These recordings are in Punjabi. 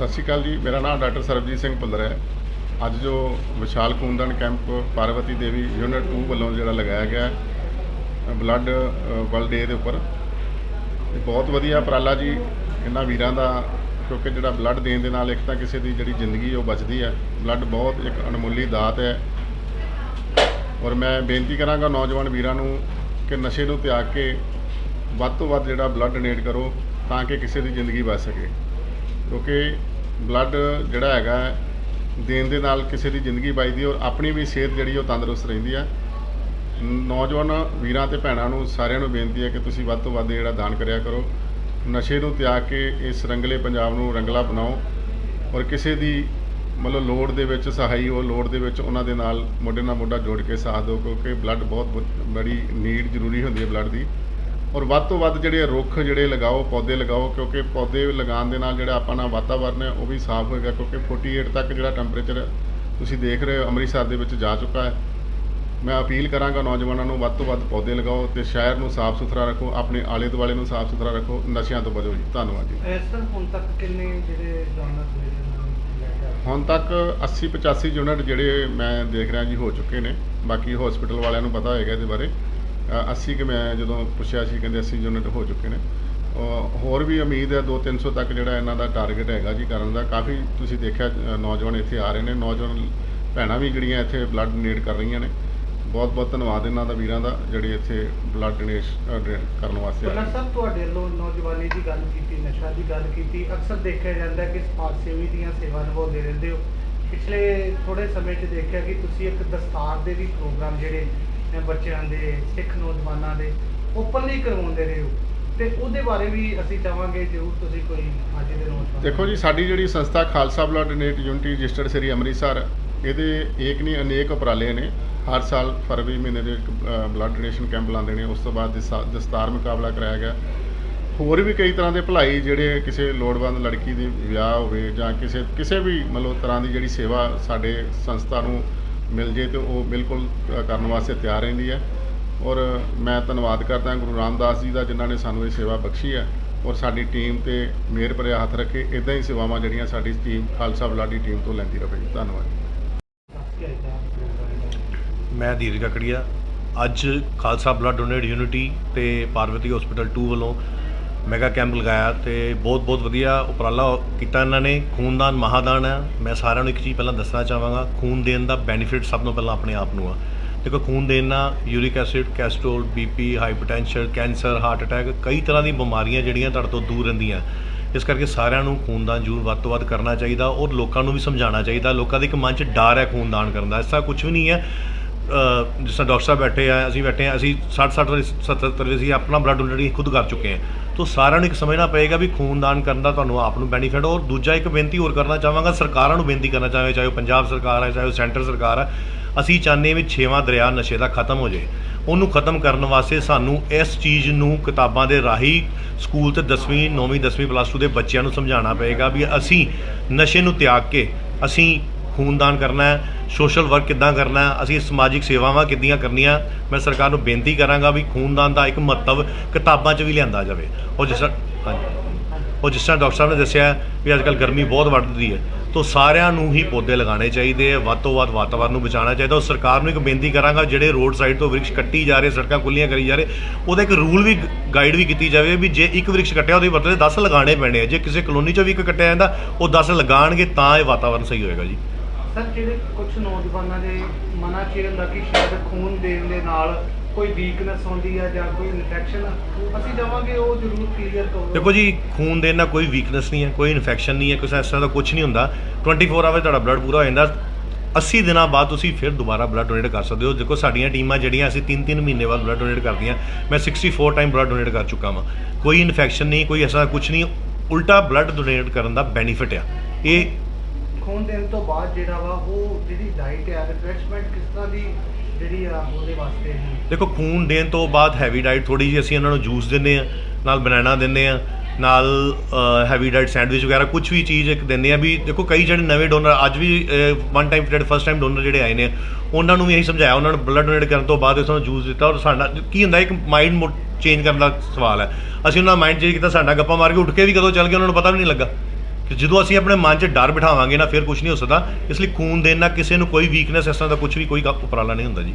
ਸਤਿ ਸ਼੍ਰੀ ਅਕਾਲ ਜੀ। ਮੇਰਾ ਨਾਮ ਡਾਕਟਰ ਸਰਬਜੀਤ ਸਿੰਘ ਭੁੱਲਰ ਹੈ। ਅੱਜ ਜੋ ਵਿਸ਼ਾਲ ਖੂਨਦਾਨ ਕੈਂਪ ਪਾਰਵਤੀ ਦੇਵੀ ਯੂਨਿਟ 2 ਵੱਲੋਂ ਜਿਹੜਾ ਲਗਾਇਆ ਗਿਆ ਬਲੱਡ ਵਰਲਡ ਡੇ ਦੇ ਉੱਪਰ। ਇਹ ਬਹੁਤ ਵਧੀਆ ਉਪਰਾਲਾ ਜੀ। ਇਹਨਾਂ ਵੀਰਾਂ ਦਾ, ਕਿਉਂਕਿ ਜਿਹੜਾ ਬਲੱਡ ਦੇਣ ਦੇ ਨਾਲ ਇੱਕ ਤਾਂ ਕਿਸੇ ਦੀ ਜਿਹੜੀ ਜ਼ਿੰਦਗੀ ਉਹ ਬਚਦੀ ਹੈ ਬਲੱਡ ਬਹੁਤ ਇੱਕ ਅਣਮੁੱਲੀ ਦਾਤ ਹੈ। ਔਰ ਮੈਂ ਬੇਨਤੀ ਕਰਾਂਗਾ ਨੌਜਵਾਨ ਵੀਰਾਂ ਨੂੰ ਕਿ ਨਸ਼ੇ ਨੂੰ ਤਿਆਗ ਕੇ ਵੱਧ ਤੋਂ ਵੱਧ ਜਿਹੜਾ ਬਲੱਡ ਡੋਨੇਟ ਕਰੋ, ਤਾਂ ਕਿ ਕਿਸੇ ਦੀ ਜ਼ਿੰਦਗੀ ਬਚ ਸਕੇ। ਕਿਉਂਕਿ ਬਲੱਡ ਜਿਹੜਾ ਹੈਗਾ ਦੇਣ ਦੇ ਨਾਲ ਕਿਸੇ ਦੀ ਜ਼ਿੰਦਗੀ ਬਚਦੀ ਹੈ ਔਰ ਆਪਣੀ ਵੀ ਸਿਹਤ ਜਿਹੜੀ ਉਹ ਤੰਦਰੁਸਤ ਰਹਿੰਦੀ ਹੈ ਨੌਜਵਾਨ ਵੀਰਾਂ ਤੇ ਭੈਣਾਂ ਨੂੰ ਸਾਰਿਆਂ ਨੂੰ ਬੇਨਤੀ ਹੈ ਕਿ ਤੁਸੀਂ ਵੱਧ ਤੋਂ ਵੱਧ ਜਿਹੜਾ ਦਾਨ ਕਰਿਆ ਕਰੋ। ਨਸ਼ੇ ਨੂੰ ਤਿਆਗ ਕੇ ਇਸ ਰੰਗਲੇ ਪੰਜਾਬ ਨੂੰ ਰੰਗਲਾ ਬਣਾਓ ਔਰ ਕਿਸੇ ਦੀ ਮਤਲਬ ਲੋੜ ਦੇ ਵਿੱਚ ਸਹਾਈ ਹੋ, ਲੋੜ ਦੇ ਵਿੱਚ ਉਹਨਾਂ ਦੇ ਨਾਲ ਮੋਢੇ ਨਾਲ ਮੋਢਾ ਜੋੜ ਕੇ ਸਾਥ ਦਿਓ ਕਿਉਂਕਿ ਬਲੱਡ ਬਹੁਤ ਬ- ਬੜੀ ਨੀਡ ਜ਼ਰੂਰੀ ਹੁੰਦੀ ਹੈ ਬਲੱਡ ਦੀ। ਔਰ ਵੱਧ ਤੋਂ ਵੱਧ ਜਿਹੜੇ ਰੁੱਖ ਜਿਹੜੇ ਲਗਾਓ ਪੌਦੇ ਲਗਾਓ ਕਿਉਂਕਿ ਪੌਦੇ ਲਗਾਉਣ ਦੇ ਨਾਲ ਜਿਹੜਾ ਆਪਣਾ ਵਾਤਾਵਰਨ ਹੈ ਉਹ ਵੀ ਸਾਫ਼ ਹੋਏਗਾ ਕਿਉਂਕਿ 48 ਤੱਕ ਜਿਹੜਾ ਟੈਂਪਰੇਚਰ ਤੁਸੀਂ ਦੇਖ ਰਹੇ ਹੋ ਅੰਮ੍ਰਿਤਸਰ ਦੇ ਵਿੱਚ ਜਾ ਚੁੱਕਾ ਹੈ। ਮੈਂ ਅਪੀਲ ਕਰਾਂਗਾ ਨੌਜਵਾਨਾਂ ਨੂੰ ਵੱਧ ਤੋਂ ਵੱਧ ਪੌਦੇ ਲਗਾਓ ਤੇ ਸ਼ਹਿਰ ਨੂੰ ਸਾਫ਼ ਸੁਥਰਾ ਰੱਖੋ ਆਪਣੇ ਆਲੇ ਦੁਆਲੇ ਨੂੰ ਸਾਫ਼ ਸੁਥਰਾ ਰੱਖੋ। ਨਸ਼ਿਆਂ ਤੋਂ ਬਚੋ ਜੀ। ਧੰਨਵਾਦ ਜੀ। ਸਰ ਹੁਣ ਤੱਕ ਕਿੰਨੇ ਜਿਹੜੇ ਡੋਨਰ? ਹੁਣ ਤੱਕ 80 85 ਯੂਨਿਟ ਜਿਹੜੇ ਮੈਂ ਦੇਖ ਰਿਹਾ ਜੀ ਹੋ ਚੁੱਕੇ ਨੇ। ਬਾਕੀ ਹਸਪੀਟਲ ਵਾਲਿਆਂ ਨੂੰ ਪਤਾ ਹੋਏਗਾ ਇਹਦੇ ਬਾਰੇ। 80 ਕਿ ਮੈਂ ਜਦੋਂ ਪੁੱਛਿਆ ਸੀ, ਕਹਿੰਦੇ 80 ਯੂਨਿਟ ਹੋ ਚੁੱਕੇ ਨੇ। ਹੋਰ ਵੀ ਉਮੀਦ ਹੈ 2 300 ਤੱਕ ਜਿਹੜਾ ਇਹਨਾਂ ਦਾ ਟਾਰਗੇਟ ਹੈਗਾ ਜੀ ਕਰਨ ਦਾ। ਕਾਫੀ ਤੁਸੀਂ ਦੇਖਿਆ ਨੌਜਵਾਨ ਇੱਥੇ ਆ ਰਹੇ ਨੇ। ਨੌਜਵਾਨ ਭੈਣਾਂ ਵੀ ਜਿਹੜੀਆਂ ਇੱਥੇ ਬਲੱਡ ਡੋਨੇਟ ਕਰ ਰਹੀਆਂ ਨੇ। ਬਹੁਤ ਬਹੁਤ ਧੰਨਵਾਦ ਇਹਨਾਂ ਦਾ, ਵੀਰਾਂ ਦਾ, ਜਿਹੜੇ ਇੱਥੇ ਬਲੱਡ ਡੋਨੇਟ ਕਰਨ ਵਾਸਤੇ ਆਏ ਡੋਨਰ ਤੁਹਾਡੇ ਵੱਲੋਂ ਨੌਜਵਾਨੀ ਦੀ ਗੱਲ ਕੀਤੀ, ਨਸ਼ਾ ਦੀ ਗੱਲ ਕੀਤੀ। ਅਕਸਰ ਦੇਖਿਆ ਜਾਂਦਾ ਕਿ ਸਮਾਜ ਸੇਵੀ ਦੀਆਂ ਸੇਵਾ ਨਿਭਾਉਂਦੇ ਰਹਿੰਦੇ ਹੋ। ਪਿਛਲੇ ਥੋੜੇ ਸਮੇਂ 'ਚ ਦੇਖਿਆ ਕਿ ਤੁਸੀਂ ਇੱਕ ਦਸਤਾਰ ਦੇ ਵੀ ਪ੍ਰੋਗਰਾਮ ਜਿਹੜੇ ਬੱਚਿਆਂ ਦੇ ਸਿੱਖ ਨੌਜਵਾਨਾਂ ਦੇ ਓਪਨਲੀ ਕਰਵਾਉਂਦੇ ਰਹੇ ਹੋ। ਤੇ ਉਹਦੇ ਬਾਰੇ ਵੀ ਅਸੀਂ ਚਾਹਾਂਗੇ ਜ਼ਰੂਰ ਤੁਸੀਂ ਕੋਈ ਅੱਜ ਦੇ ਨੌਜਵਾਨ ਦੇਖੋ ਜੀ ਸਾਡੀ ਜਿਹੜੀ ਸੰਸਥਾ Khalsa blood donate unity registered Sri Amritsar ਇਹਦੇ ਏਕ ਨਹੀਂ ਅਨੇਕ ਉਪਰਾਲੇ ਨੇ। ਹਰ ਸਾਲ ਫਰਵਰੀ ਮਹੀਨੇ ਦੇ ਬਲੱਡ ਡੋਨੇਸ਼ਨ ਕੈਂਪ ਲਾਉਂਦੇ ਨੇ। ਉਸ ਤੋਂ ਬਾਅਦ ਦਸਾ- ਦਸਤਾਰ ਮੁਕਾਬਲਾ ਕਰਾਇਆ ਗਿਆ। ਹੋਰ ਵੀ ਕਈ ਤਰ੍ਹਾਂ ਦੇ ਭਲਾਈ ਜਿਹੜੇ ਕਿਸੇ ਲੋੜਵੰਦ ਲੜਕੀ ਦੀ ਵਿਆਹ ਹੋਵੇ ਜਾਂ ਕਿਸੇ ਕਿਸੇ ਵੀ ਮਤਲਬ ਤਰ੍ਹਾਂ ਦੀ ਜਿਹੜੀ ਸੇਵਾ ਸਾਡੇ ਸੰਸਥਾ ਨੂੰ ਮਿਲ ਜੇ ਤੇ ਉਹ ਬਿਲਕੁਲ ਕਰਨ ਵਾਸਤੇ ਤਿਆਰ ਰਹਿੰਦੀ ਹੈ। ਔਰ ਮੈਂ ਧੰਨਵਾਦ ਕਰਦਾ ਗੁਰੂ ਰਾਮਦਾਸ ਜੀ ਦਾ ਜਿਨ੍ਹਾਂ ਨੇ ਸਾਨੂੰ ਇਹ ਸੇਵਾ ਬਖਸ਼ੀ ਹੈ। ਔਰ ਸਾਡੀ ਟੀਮ ਤੇ ਮਿਹਰ ਭਰਿਆ ਹੱਥ ਰੱਖੇ ਇਦਾਂ ਹੀ ਸੇਵਾਵਾਂ ਜਿਹੜੀਆਂ ਸਾਡੀ ਟੀਮ, ਖਾਲਸਾ ਬਲਾਡੀ ਟੀਮ ਤੋਂ ਲੈਂਦੀ ਰਹੇਗੀ ਧੰਨਵਾਦ। ਮੈਂ ਧੀਰਜ ਕਕੜੀਆ, ਅੱਜ ਖਾਲਸਾ ਬਲੱਡ ਡੋਨੇਟ ਯੂਨਿਟੀ ਤੇ ਪਾਰਵਤੀ ਹਸਪੀਟਲ 2 ਵੱਲੋਂ ਮੈਗਾ ਕੈਂਪ ਲਗਾਇਆ ਤੇ ਬਹੁਤ ਬਹੁਤ ਵਧੀਆ ਉਪਰਾਲਾ ਕੀਤਾ ਇਹਨਾਂ ਨੇ। ਖੂਨਦਾਨ ਮਹਾਦਾਨ ਹੈ। ਮੈਂ ਸਾਰਿਆਂ ਨੂੰ ਇੱਕ ਚੀਜ਼ ਪਹਿਲਾਂ ਦੱਸਣਾ ਚਾਹਾਂਗਾ, ਖੂਨ ਦੇਣ ਦਾ ਬੈਨੀਫਿਟ ਸਭ ਤੋਂ ਪਹਿਲਾਂ ਆਪਣੇ ਆਪ ਨੂੰ ਆ। ਦੇਖੋ, ਖੂਨ ਦੇਣ ਨਾਲ uric acid cholesterol BP hypertension cancer heart attack ਕਈ ਤਰ੍ਹਾਂ ਦੀ ਬਿਮਾਰੀਆਂ ਜਿਹੜੀਆਂ ਤੁਹਾਡੇ ਤੋਂ ਦੂਰ ਰਹਿੰਦੀਆਂ। ਇਸ ਕਰਕੇ ਸਾਰਿਆਂ ਨੂੰ ਖੂਨਦਾਨ ਜ਼ਰੂਰ ਵੱਧ ਤੋਂ ਵੱਧ ਕਰਨਾ ਚਾਹੀਦਾ ਔਰ ਲੋਕਾਂ ਨੂੰ ਵੀ ਸਮਝਾਉਣਾ ਚਾਹੀਦਾ। ਲੋਕਾਂ ਦੇ ਇੱਕ ਮਨ 'ਚ ਡਰ ਹੈ ਖੂਨਦਾਨ ਕਰਨ ਦਾ। ਐਸਾ ਕੁਝ ਵੀ ਨਹੀਂ ਹੈ। ਜਿਸ ਤਰ੍ਹਾਂ ਡਾਕਟਰ ਸਾਹਿਬ ਬੈਠੇ ਆ, ਅਸੀਂ ਬੈਠੇ ਆ, ਅਸੀਂ 60 60 70 70 ਅਸੀਂ ਆਪਣਾ ਬਲੱਡ ਡੋਨੇਟ ਖੁਦ ਕਰ ਚੁੱਕੇ ਹਾਂ ਤੋਂ ਸਾਰਿਆਂ ਨੂੰ ਇੱਕ ਸਮਝਣਾ ਪਏਗਾ ਵੀ ਖੂਨਦਾਨ ਕਰਨ ਦਾ ਤੁਹਾਨੂੰ ਆਪ ਨੂੰ ਬੈਨੀਫਿਟ ਔਰ ਦੂਜਾ ਇੱਕ ਬੇਨਤੀ ਹੋਰ ਕਰਨਾ ਚਾਹਾਂਗਾ, ਸਰਕਾਰਾਂ ਨੂੰ ਬੇਨਤੀ ਕਰਨਾ ਚਾਹਾਂਗਾ, ਚਾਹੇ ਉਹ ਪੰਜਾਬ ਸਰਕਾਰ ਹੈ ਚਾਹੇ ਉਹ ਸੈਂਟਰ ਸਰਕਾਰ ਹੈ ਅਸੀਂ ਚਾਹੁੰਦੇ ਵੀ ਛੇਵਾਂ ਦਰਿਆ ਨਸ਼ੇ ਦਾ ਖਤਮ ਹੋ ਜਾਏ। ਉਹਨੂੰ ਖਤਮ ਕਰਨ ਵਾਸਤੇ ਸਾਨੂੰ ਇਸ ਚੀਜ਼ ਨੂੰ ਕਿਤਾਬਾਂ ਦੇ ਰਾਹੀਂ ਸਕੂਲ ਤੇ 10ਵੀਂ 9ਵੀਂ 10ਵੀਂ ਪਲੱਸ 2 ਦੇ ਬੱਚਿਆਂ ਨੂੰ ਸਮਝਾਉਣਾ ਪਏਗਾ ਵੀ ਅਸੀਂ ਨਸ਼ੇ ਨੂੰ ਤਿਆਗ ਕੇ, ਅਸੀਂ ਖੂਨਦਾਨ ਕਰਨਾ ਹੈ, ਸੋਸ਼ਲ ਵਰਕ ਕਿੱਦਾਂ ਕਰਨਾ ਹੈ, ਅਸੀਂ ਸਮਾਜਿਕ ਸੇਵਾਵਾਂ ਕਿੱਦਾਂ ਕਰਨੀਆਂ, ਮੈਂ ਸਰਕਾਰ ਨੂੰ ਬੇਨਤੀ ਕਰਾਂਗਾ ਵੀ ਖੂਨਦਾਨ ਦਾ ਇੱਕ ਮਹੱਤਵ ਕਿਤਾਬਾਂ 'ਚ ਵੀ ਲਿਆਂਦਾ ਜਾਵੇ। ਉਹ ਜਿਸ ਤਰ੍ਹਾਂ ਹਾਂਜੀ। ਉਹ ਜਿਸ ਤਰ੍ਹਾਂ ਡਾਕਟਰ ਸਾਹਿਬ ਨੇ ਦੱਸਿਆ ਵੀ ਅੱਜ ਕੱਲ੍ਹ ਗਰਮੀ ਬਹੁਤ ਵੱਧਦੀ ਹੈ, ਤੋਂ ਸਾਰਿਆਂ ਨੂੰ ਹੀ ਪੌਦੇ ਲਗਾਉਣੇ ਚਾਹੀਦੇ ਆ ਵੱਧ ਤੋਂ ਵੱਧ ਵਾਤਾਵਰਨ ਨੂੰ ਬਚਾਉਣਾ ਚਾਹੀਦਾ। ਉਹ ਸਰਕਾਰ ਨੂੰ ਇੱਕ ਬੇਨਤੀ ਕਰਾਂਗਾ, ਜਿਹੜੇ ਰੋਡ ਸਾਈਡ ਤੋਂ ਵ੍ਰਿਕਸ਼ ਕੱਟੀ ਜਾ ਰਹੇ, ਸੜਕਾਂ ਖੁੱਲੀਆਂ ਕਰੀ ਜਾ ਰਹੇ, ਉਹਦਾ ਇੱਕ ਰੂਲ ਵੀ ਗਾਈਡ ਵੀ ਕੀਤੀ ਜਾਵੇ ਵੀ ਜੇ ਇੱਕ ਵ੍ਰਿਕਸ਼ ਕੱਟਿਆ, ਉਹਦੇ ਬਦਲੇ 10 ਲਗਾਉਣੇ ਪੈਣੇ ਆ। ਜੇ ਕਿਸੇ ਕਲੋਨੀ 'ਚੋਂ ਵੀ ਇੱਕ ਕੱਟਿਆ ਜਾਂਦਾ, ਉਹ 10 ਲਗਾਉਣਗੇ, ਤਾਂ ਇਹ ਵਾਤਾਵਰਨ ਸਹੀ ਹੋਏਗਾ ਜੀ। ਸਰ, ਜਿਹੜੇ ਕੁਝ ਨੌਜਵਾਨਾਂ ਦੇ ਮਨਾਂ 'ਚ ਇਹ ਹੁੰਦਾ ਕਿ ਸ਼ਾਇਦ ਖੂਨ ਦੇਣ ਦੇ ਨਾਲ ਕੋਈ ਵੀਕਨੈਸ ਹੁੰਦੀ ਹੈ ਜਾਂ ਕੋਈ ਇਨਫੈਕਸ਼ਨ ਅਸੀਂ ਚਾਹਾਂਗੇ ਉਹ ਜ਼ਰੂਰ ਕਲੀਅਰ ਕਰੋ। ਦੇਖੋ ਜੀ, ਖੂਨ ਦੇਣ ਨਾਲ ਕੋਈ ਵੀਕਨੈਸ ਨਹੀਂ ਹੈ, ਕੋਈ ਇਨਫੈਕਸ਼ਨ ਨਹੀਂ ਹੈ ਕੁਛ ਇਸ ਤਰ੍ਹਾਂ ਦਾ ਕੁਝ ਨਹੀਂ ਹੁੰਦਾ। 24 ਆਵਰ ਤੁਹਾਡਾ ਬਲੱਡ ਪੂਰਾ ਹੋ ਜਾਂਦਾ। 80 ਦਿਨਾਂ ਬਾਅਦ ਤੁਸੀਂ ਫਿਰ ਦੁਬਾਰਾ ਬਲੱਡ ਡੋਨੇਟ ਕਰ ਸਕਦੇ ਹੋ। ਦੇਖੋ, ਸਾਡੀਆਂ ਟੀਮਾਂ ਜਿਹੜੀਆਂ, ਅਸੀਂ 3-3 ਮਹੀਨੇ ਬਾਅਦ ਬਲੱਡ ਡੋਨੇਟ ਕਰਦੀਆਂ। ਮੈਂ 64 ਟਾਈਮ ਬਲੱਡ ਡੋਨੇਟ ਕਰ ਚੁੱਕਾ ਹਾਂ ਕੋਈ ਇਨਫੈਕਸ਼ਨ ਨਹੀਂ, ਕੋਈ ਐਸਾ ਕੁਝ ਨਹੀਂ। ਉਲਟਾ ਬਲੱਡ ਡੋਨੇਟ ਕਰਨ ਦਾ ਬੈਨੀਫਿਟ ਆ। ਇਹ ਖੂਨ ਦੇਣ ਤੋਂ ਬਾਅਦ ਜਿਹੜਾ ਵਾ ਉਹ ਜਿਹੜੀ ਡਾਈਟ ਹੈ ਰਿਫਰੈਸ਼ਮੈਂਟ ਕਿਸ ਤਰ੍ਹਾਂ ਦੀ ਜਿਹੜੀ ਆ ਉਹਦੇ ਵਾਸਤੇ ਹੈ। ਦੇਖੋ, ਖੂਨ ਦੇਣ ਤੋਂ ਬਾਅਦ ਹੈਵੀ ਡਾਈਟ ਥੋੜੀ ਜਿਹੀ ਅਸੀਂ ਉਹਨਾਂ ਨੂੰ ਜੂਸ ਦਿੰਦੇ ਆ ਨਾਲ ਬਨਾਨਾ ਦਿੰਦੇ ਆ ਨਾਲ ਹੈਵੀ ਡਾਈਟ ਸੈਂਡਵਿਚ ਵਗੈਰਾ ਕੁਝ ਵੀ ਚੀਜ਼ ਇੱਕ ਦਿੰਦੇ ਆ ਵੀ ਦੇਖੋ, ਕਈ ਜਿਹੜੇ ਨਵੇਂ ਡੋਨਰ ਅੱਜ ਵੀ ਵਨ ਟਾਈਮ ਜਿਹੜੇ ਫਸਟ ਟਾਈਮ ਡੋਨਰ ਜਿਹੜੇ ਆਏ ਨੇ, ਉਹਨਾਂ ਨੂੰ ਵੀ ਇਹੀ ਸਮਝਾਇਆ, ਉਹਨਾਂ ਨੂੰ ਬਲੱਡ ਡੋਨੇਟ ਕਰਨ ਤੋਂ ਬਾਅਦ ਇਸ ਨੂੰ ਜੂਸ ਦਿੱਤਾ ਔਰ ਸਾਡਾ, ਕੀ ਹੁੰਦਾ, ਇੱਕ ਮਾਈਂਡ ਚੇਂਜ ਕਰਨ ਦਾ ਸਵਾਲ ਹੈ। ਅਸੀਂ ਉਹਨਾਂ ਦਾ ਮਾਈਂਡ ਚੇਂਜ ਕੀਤਾ, ਸਾਡਾ ਗੱਪਾ ਮਾਰ ਕੇ ਉੱਠ ਕੇ ਵੀ ਕਦੋਂ ਚੱਲ ਗਏ, ਉਹਨਾਂ ਨੂੰ ਪਤਾ ਵੀ ਨਹੀਂ ਲੱਗਾ। ਕਿ ਜਦੋਂ ਅਸੀਂ ਆਪਣੇ ਮਨ 'ਚ ਡਰ ਬਿਠਾਵਾਂਗੇ ਨਾ ਫਿਰ ਕੁਝ ਨਹੀਂ ਹੋ ਸਕਦਾ। ਇਸ ਲਈ ਖੂਨ ਦੇਣ ਨਾਲ ਕਿਸੇ ਨੂੰ ਕੋਈ ਵੀਕਨੈਸ ਇਸ ਤਰ੍ਹਾਂ ਦਾ ਕੁਝ ਵੀ ਕੋਈ ਉਪਰਾਲਾ ਨਹੀਂ ਹੁੰਦਾ ਜੀ।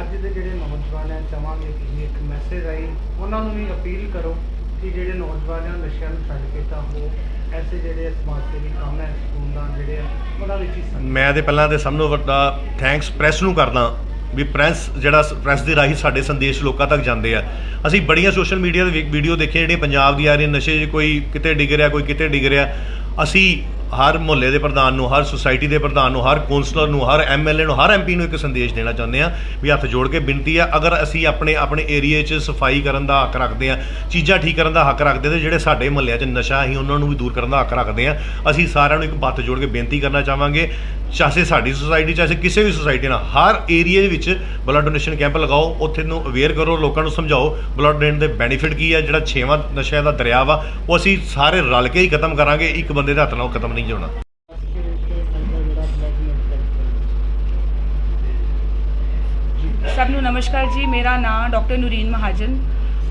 ਅੱਜ ਦੇ ਜਿਹੜੇ ਨੌਜਵਾਨ ਹੈ ਚਾਹਾਂਗੇ ਕਿ ਇੱਕ ਮੈਸੇਜ ਆਈ। ਉਹਨਾਂ ਨੂੰ ਵੀ ਅਪੀਲ ਕਰੋ ਕਿ ਜਿਹੜੇ ਨੌਜਵਾਨ ਹੈ ਨਸ਼ਿਆਂ ਨੂੰ ਛੱਡ ਕੇ ਤਾਂ ਉਹ ਐਸੇ ਜਿਹੜੇ ਸਮਾਜ ਸੇਵੀ ਕੰਮ ਹੈ ਸਕੂਲਦਾਨ ਜਿਹੜੇ ਆ ਉਹਨਾਂ ਵਿੱਚ ਹਿੱਸਾ ਲੈਣ। ਮੈਂ ਤੇ ਪਹਿਲਾਂ ਤੇ ਸਭ ਨੂੰ ਵੱਡਾ ਥੈਂਕਸ ਪ੍ਰੈਸ ਨੂੰ ਕਰਦਾ ਵੀ ਪ੍ਰੈਸ ਜਿਹੜਾ ਪ੍ਰੈਸ ਦੇ ਰਾਹੀਂ ਸਾਡੇ ਸੰਦੇਸ਼ ਲੋਕਾਂ ਤੱਕ ਜਾਂਦੇ ਆ। ਅਸੀਂ ਬੜੀਆਂ ਸੋਸ਼ਲ ਮੀਡੀਆ ਦੇ ਵੀਡੀਓ ਦੇਖੇ ਜਿਹੜੀਆਂ ਪੰਜਾਬ ਦੀ ਆ ਰਹੀਆਂ ਨਸ਼ੇ 'ਚ ਕੋਈ ਕਿਤੇ ਡਿੱਗ ਰਿਹਾ ਕੋਈ ਕਿਤੇ ਡਿੱਗ ਰਿਹਾ। ਅਸੀਂ ਹਰ ਮੁਹੱਲੇ ਦੇ ਪ੍ਰਧਾਨ ਨੂੰ, ਹਰ ਸੁਸਾਇਟੀ ਦੇ ਪ੍ਰਧਾਨ ਨੂੰ, ਹਰ ਕੌਂਸਲਰ ਨੂੰ, ਹਰ ਐਮਐਲਏ ਨੂੰ, ਹਰ ਐਮਪੀ ਨੂੰ ਇੱਕ ਸੰਦੇਸ਼ ਦੇਣਾ ਚਾਹੁੰਦੇ ਆ ਵੀ ਹੱਥ ਜੋੜ ਕੇ ਬੇਨਤੀ ਆ, ਅਗਰ ਅਸੀਂ ਆਪਣੇ ਆਪਣੇ ਏਰੀਏ 'ਚ ਸਫ਼ਾਈ ਕਰਨ ਦਾ ਹੱਕ ਰੱਖਦੇ ਆ ਚੀਜ਼ਾਂ ਠੀਕ ਕਰਨ ਦਾ ਹੱਕ ਰੱਖਦੇ ਤੇ ਜਿਹੜੇ ਸਾਡੇ ਮੁਹੱਲਿਆਂ 'ਚ ਨਸ਼ਾ ਅਸੀਂ ਉਹਨਾਂ ਨੂੰ ਵੀ ਦੂਰ ਕਰਨ ਦਾ ਹੱਕ ਰੱਖਦੇ ਆ ਅਸੀਂ ਸਾਰਿਆਂ ਨੂੰ ਇੱਕ ਹੱਥ ਜੋੜ ਕੇ ਬੇਨਤੀ ਕਰਨਾ ਚਾਹਾਂਗੇ ਚਾਹੇ ਸਾਡੀ ਸੁਸਾਇਟੀ ਚਾਹੇ ਕਿਸੇ ਵੀ ਸੁਸਾਇਟੀ ਨਾਲ, ਹਰ ਏਰੀਏ ਦੇ ਵਿੱਚ ਬਲੱਡ ਡੋਨੇਸ਼ਨ ਕੈਂਪ ਲਗਾਓ, ਉੱਥੇ ਨੂੰ ਅਵੇਅਰ ਕਰੋ, ਲੋਕਾਂ ਨੂੰ ਸਮਝਾਓ ਬਲੱਡ ਦੇਣ ਦੇ ਬੈਨੀਫਿਟ ਕੀ ਹੈ ਜਿਹੜਾ ਛੇਵਾਂ ਨਸ਼ਿਆਂ ਦਾ ਦਰਿਆ ਵਾ, ਉਹ ਅਸੀਂ ਸਾਰੇ ਰਲ ਕੇ ਹੀ ਖਤਮ ਕਰਾਂਗੇ, ਇੱਕ ਬੰਦੇ ਦੇ ਹੱਥ ਨਾਲ ਖਤਮ ਨਹੀਂ ਹੋਣਾ। ਸਭ ਨੂੰ ਨਮਸਕਾਰ ਜੀ ਮੇਰਾ ਨਾਮ ਡਾਕਟਰ ਨੂਰੀਨ ਮਹਾਜਨ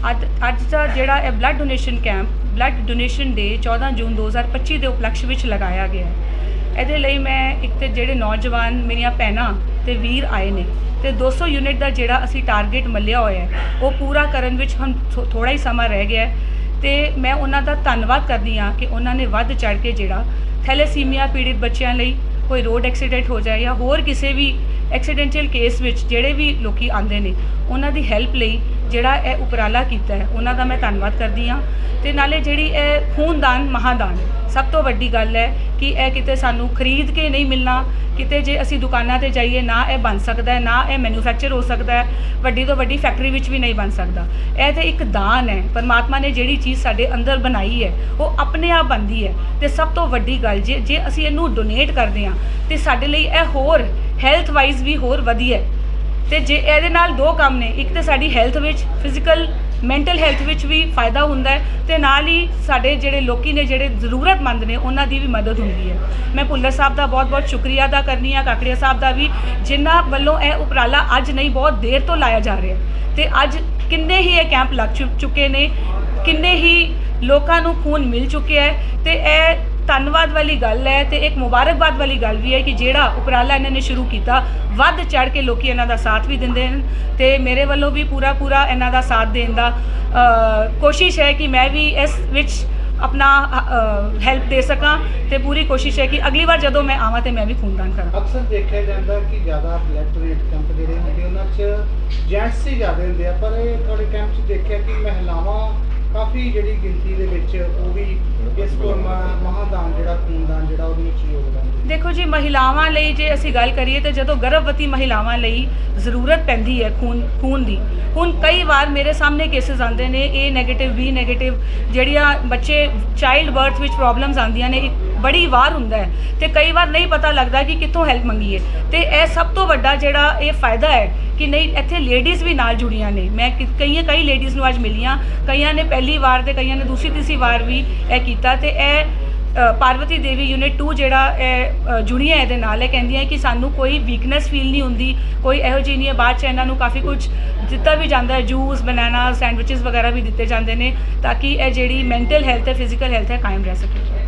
ਅੱਜ ਅੱਜ ਦਾ ਜਿਹੜਾ ਇਹ blood donation camp blood donation day 14 June 2025 ਦੇ ਉਪਲਕਸ਼ ਵਿੱਚ ਲਗਾਇਆ ਗਿਆ ਹੈ ਇਹਦੇ ਲਈ ਮੈਂ ਇੱਕ ਤੇ ਜਿਹੜੇ ਨੌਜਵਾਨ ਮੇਰੀਆਂ ਭੈਣਾਂ ਤੇ ਵੀਰ ਆਏ ਨੇ ਤੇ 200 ਯੂਨਿਟ ਦਾ ਜਿਹੜਾ ਅਸੀਂ ਟਾਰਗੇਟ ਮੱਲਿਆ ਹੋਇਆ ਹੈ, ਉਹ ਪੂਰਾ ਕਰਨ ਵਿੱਚ ਹੁਣ ਥੋੜਾ ਹੀ ਸਮਾਂ ਰਹਿ ਗਿਆ ਹੈ ਤੇ ਮੈਂ ਉਹਨਾਂ ਦਾ ਧੰਨਵਾਦ ਕਰਦੀ ਹਾਂ ਕਿ ਉਹਨਾਂ ਨੇ ਵੱਧ ਚੜ ਕੇ ਜਿਹੜਾ ਥੈਲੇਸੀਮੀਆ ਪੀੜਿਤ ਬੱਚਿਆਂ ਲਈ ਕੋਈ ਰੋਡ ਐਕਸੀਡੈਂਟ ਹੋ ਜਾਏ ਜਾਂ ਹੋਰ ਕਿਸੇ ਵੀ ਐਕਸੀਡੈਂਟਲ ਕੇਸ ਵਿੱਚ ਜਿਹੜੇ ਵੀ ਲੋਕੀ ਆਉਂਦੇ ਨੇ, ਉਹਨਾਂ ਦੀ ਹੈਲਪ ਲਈ ਜਿਹੜਾ ਇਹ ਉਪਰਾਲਾ ਕੀਤਾ ਹੈ, ਉਹਨਾਂ ਦਾ ਮੈਂ ਧੰਨਵਾਦ ਕਰਦੀ ਹਾਂ। ਤੇ ਨਾਲੇ ਜਿਹੜੀ ਇਹ ਖੂਨਦਾਨ, ਮਹਾਦਾਨ, ਸਭ ਤੋਂ ਵੱਡੀ ਗੱਲ ਹੈ ਕਿ ਇਹ ਕਿਤੇ ਸਾਨੂੰ ਖਰੀਦ ਕੇ ਨਹੀਂ ਮਿਲਣਾ, ਕਿਤੇ ਜੇ ਅਸੀਂ ਦੁਕਾਨਾਂ ਤੇ ਜਾਈਏ, ਨਾ ਇਹ ਬਣ ਸਕਦਾ ਹੈ, ਨਾ ਇਹ ਮੈਨੂਫੈਕਚਰ ਹੋ ਸਕਦਾ ਹੈ, ਵੱਡੀ ਤੋਂ ਵੱਡੀ ਫੈਕਟਰੀ ਵਿੱਚ ਵੀ ਨਹੀਂ ਬਣ ਸਕਦਾ। ਇਹ ਤੇ ਇੱਕ ਦਾਨ ਹੈ, ਪਰਮਾਤਮਾ ਨੇ ਜਿਹੜੀ ਚੀਜ਼ ਸਾਡੇ ਅੰਦਰ ਬਣਾਈ ਹੈ, ਉਹ ਆਪਣੇ ਆਪ ਬਣਦੀ ਹੈ। ਤੇ ਸਭ ਤੋਂ ਵੱਡੀ ਗੱਲ, ਜੇ ਜੇ ਅਸੀਂ ਇਹਨੂੰ ਡੋਨੇਟ ਕਰਦੇ ਹਾਂ, ਤੇ ਸਾਡੇ ਲਈ ਇਹ ਹੋਰ ਹੈਲਥ ਵਾਈਜ਼ ਵੀ ਹੋਰ ਵਧੀਆ ਹੈ। ਤੇ ਜੇ ਇਹਦੇ ਨਾਲ ਦੋ ਕੰਮ ਨੇ, ਇੱਕ ਤੇ ਸਾਡੀ ਹੈਲਥ ਵਿੱਚ ਫਿਜ਼ੀਕਲ ਮੈਂਟਲ ਹੈਲਥ ਵਿੱਚ ਵੀ ਫਾਇਦਾ ਹੁੰਦਾ ਹੈ ਤੇ ਨਾਲ ਹੀ ਸਾਡੇ ਜਿਹੜੇ ਲੋਕੀ ਨੇ, ਜਿਹੜੇ ਜ਼ਰੂਰਤਮੰਦ ਨੇ, ਉਹਨਾਂ ਦੀ ਵੀ ਮਦਦ ਹੁੰਦੀ ਹੈ। ਮੈਂ ਭੁੱਲਰ ਸਾਹਿਬ ਦਾ ਬਹੁਤ-ਬਹੁਤ ਸ਼ੁਕਰੀਆ ਅਦਾ ਕਰਨੀ ਆ, ਕਾਕੜੀਆ ਸਾਹਿਬ ਦਾ ਵੀ, ਜਿਨ੍ਹਾਂ ਵੱਲੋਂ ਇਹ ਉਪਰਾਲਾ ਅੱਜ ਨਹੀਂ, ਬਹੁਤ ਦੇਰ ਤੋਂ ਲਾਇਆ ਜਾ ਰਿਹਾ ਹੈ। ਤੇ ਅੱਜ ਕਿੰਨੇ ਹੀ ਇਹ ਕੈਂਪ ਲੱਗ ਚੁ- ਚੁੱਕੇ ਨੇ, ਕਿੰਨੇ ਹੀ ਲੋਕਾਂ ਨੂੰ ਖੂਨ ਮਿਲ ਚੁੱਕਿਆ ਹੈ ਤੇ ਇਹ ਧੰਨਵਾਦ ਵਾਲੀ ਗੱਲ ਹੈ ਤੇ ਇੱਕ ਮੁਬਾਰਕਬਾਦ ਵਾਲੀ ਗੱਲ ਵੀ ਹੈ ਕਿ ਜਿਹੜਾ ਉਪਰਾਲਾ ਇਹਨਾਂ ਨੇ ਸ਼ੁਰੂ ਕੀਤਾ, ਵੱਧ ਚੜ ਕੇ ਲੋਕੀ ਇਹਨਾਂ ਦਾ ਸਾਥ ਵੀ ਦਿੰਦੇ ਹਨ ਤੇ ਮੇਰੇ ਵੱਲੋਂ ਵੀ ਪੂਰਾ ਪੂਰਾ ਇਹਨਾਂ ਦਾ ਸਾਥ ਦੇਣ ਦਾ ਕੋਸ਼ਿਸ਼ ਹੈ ਕਿ ਮੈਂ ਵੀ ਇਸ ਵਿੱਚ ਆਪਣਾ ਹੈਲਪ ਦੇ ਸਕਾਂ ਤੇ ਪੂਰੀ ਕੋਸ਼ਿਸ਼ ਹੈ ਕਿ ਅਗਲੀ ਵਾਰ ਜਦੋਂ ਮੈਂ ਆਵਾਂ ਤੇ ਮੈਂ ਵੀ ਖੂਨਦਾਨ ਕਰਾਂ। ਅਕਸਰ ਦੇਖਿਆ ਜਾਂਦਾ ਕਿ ਜ਼ਿਆਦਾ ਬਲੱਡ ਕੈਂਪ ਜਿਹੜੇ ਹੁੰਦੇ ਉਹਨਾਂ 'ਚ ਜੈਂਟਸ ਹੀ ਜ਼ਿਆਦਾ ਹੁੰਦੇ ਆ, ਪਰ ਇਹ ਤੁਹਾਡੇ ਕੈਂਪ 'ਚ ਦੇਖਿਆ ਕਿ ਮਹਿਲਾਵਾਂ ਕਾਫੀ ਜਿਹੜੀ ਗਿਣਤੀ ਦੇ ਵਿੱਚ ਉਹ ਵੀ ਇਸ ਕੋਲ ਮਹਾਦਾਨ ਜਿਹੜਾ, ਖੂਨਦਾਨ ਜਿਹੜਾ, ਉਹਦੇ ਵਿੱਚ ਯੋਗਦਾਨ ਦਿੰਦੇ ਦੇਖੋ ਜੀ, ਮਹਿਲਾਵਾਂ ਲਈ ਜੇ ਅਸੀਂ ਗੱਲ ਕਰੀਏ ਤੇ ਜਦੋਂ ਗਰਭਵਤੀ ਮਹਿਲਾਵਾਂ ਲਈ ਜ਼ਰੂਰਤ ਪੈਂਦੀ ਹੈ ਖੂਨ ਖੂਨ ਦੀ, ਹੁਣ ਕਈ ਵਾਰ ਮੇਰੇ ਸਾਹਮਣੇ ਕੇਸਿਸ ਆਉਂਦੇ ਨੇ, A ਨੈਗੇਟਿਵ ਵੀ ਨੈਗੇਟਿਵ ਜਿਹੜੀਆਂ ਬੱਚੇ ਚਾਈਲਡ ਬਰਥ ਵਿੱਚ ਪ੍ਰੋਬਲਮਸ ਆਉਂਦੀਆਂ ਨੇ, ਇੱਕ ਬੜੀ ਵਾਰ ਹੁੰਦਾ ਹੈ ਤੇ ਕਈ ਵਾਰ ਨਹੀਂ ਪਤਾ ਲੱਗਦਾ ਕਿ ਕਿੱਥੋਂ ਹੈਲਪ ਮੰਗੀਏ। ਤੇ ਇਹ ਸਭ ਤੋਂ ਵੱਡਾ ਜਿਹੜਾ ਇਹ ਫਾਇਦਾ ਹੈ ਕਿ ਨਹੀਂ, ਇੱਥੇ ਲੇਡੀਜ਼ ਵੀ ਨਾਲ ਜੁੜੀਆਂ ਨੇ। ਮੈਂ ਕਿ- ਕਈਆਂ, ਕਈ ਲੇਡੀਜ਼ ਨੂੰ ਅੱਜ ਮਿਲੀਆਂ। ਕਈਆਂ ਨੇ ਪਹਿਲੀ ਵਾਰ ਤੇ ਕਈਆਂ ਨੇ ਦੂਸਰੀ, ਤੀਸਰੀ ਵਾਰ ਵੀ ਇਹ ਕੀਤਾ ਤੇ ਇਹ ਪਾਰਵਤੀ ਦੇਵੀ ਯੂਨਿਟ 2 ਜਿਹੜਾ ਇਹ ਜੁੜੀਆਂ ਇਹਦੇ ਨਾਲ। ਇਹ ਕਹਿੰਦੀਆਂ ਕਿ ਸਾਨੂੰ ਕੋਈ ਵੀਕਨੈਸ ਫੀਲ ਨਹੀਂ ਹੁੰਦੀ। ਕੋਈ ਇਹੋ ਜਿਹੀ ਨਹੀਂ ਹੈ। ਬਾਅਦ ਚ ਇਹਨਾਂ ਨੂੰ ਕਾਫੀ ਕੁਝ ਦਿੱਤਾ ਵੀ ਜਾਂਦਾ ਹੈ। ਜੂਸ ਬਨਾਨਾ ਸੈਂਡਵਿਚਸ ਵਗੈਰਾ ਵੀ ਦਿੱਤੇ ਜਾਂਦੇ ਨੇ ਤਾਂ ਕਿ ਇਹ ਜਿਹੜੀ ਮੈਂਟਲ ਹੈਲਥ ਹੈ ਫਿਜ਼ੀਕਲ ਹੈਲਥ ਹੈ, ਕਾਇਮ ਰਹਿ ਸਕੇ।